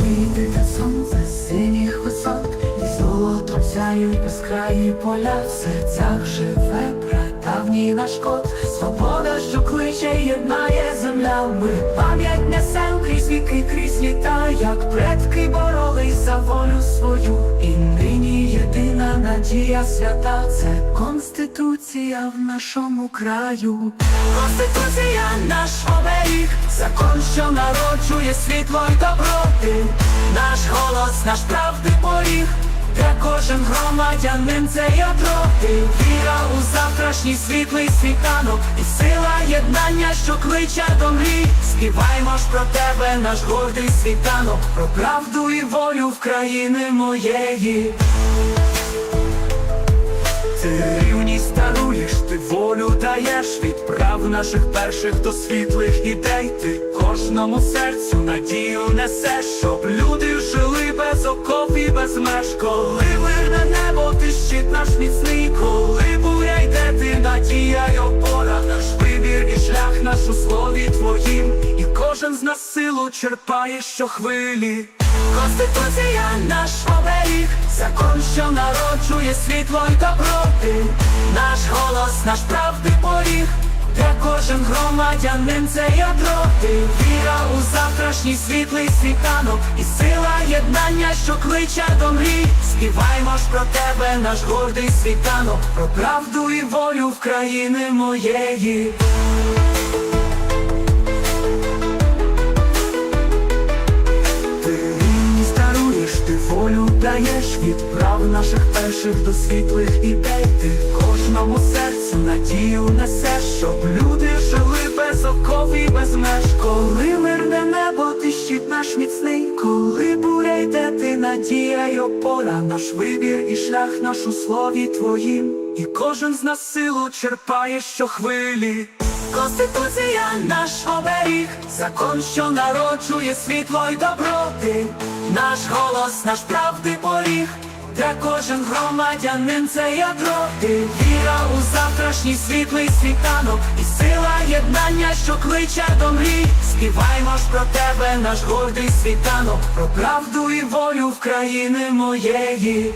Вийде сонце синіх висот, і золото сяють безкраї поля, в серцях живе прадавній наш код, свобода, що кличе, єднає земля. Ми пам'ять несем крізь віки, крізь літа, як предки боролись за волю свою, і нині єдина надія свята, це конституція в нашому краю. Конституція наш оберіг, закон, що народжує світло й доброти, наш голос, наш правди поріг, де кожен громадянин це ядро, ти віра у завтрашній світлий світанок, і сила єднання, що кличе до мрій. Співаймо ж про тебе, наш гордий світанок, про правду і волю в країни моєї. Наших перших до світлих ідей. Ти кожному серцю надію несеш, щоб люди жили без оков і без меж. Коли вирне небо, ти щит наш міцний, коли буря йде, ти надія й опора, наш вибір і шлях наш у слові твоїм, і кожен з нас силу черпає щохвилі. Конституція наш оберіг, закон, що народжує світло й доброти, наш голос, наш правди поріг, де кожен громадянин це ядро, ти віра у завтрашній світлий світанок, і сила єднання, що кличе до мрій. Співаймо ж про тебе, наш гордий світанок, про правду і волю в країни моєї. Ти волю даєш від прав наших перших до світлих ідей. Ти щоб люди жили без оков і без меж. Коли мирне небо, ти щит наш міцний, коли буря йде, ти надія й опора, наш вибір і шлях наш у слові твоїм. І кожен з нас силу черпає щохвилі. Конституція наш оберіг, закон, що народжує світло й доброти, наш голос, наш правди поріг, де кожен громадянин це ядро, ти віра у завтрашній світлий світанок, і сила єднання, що кличе до мрій. Співаймо ж про тебе, наш гордий світанок, про правду і волю в країни моєї.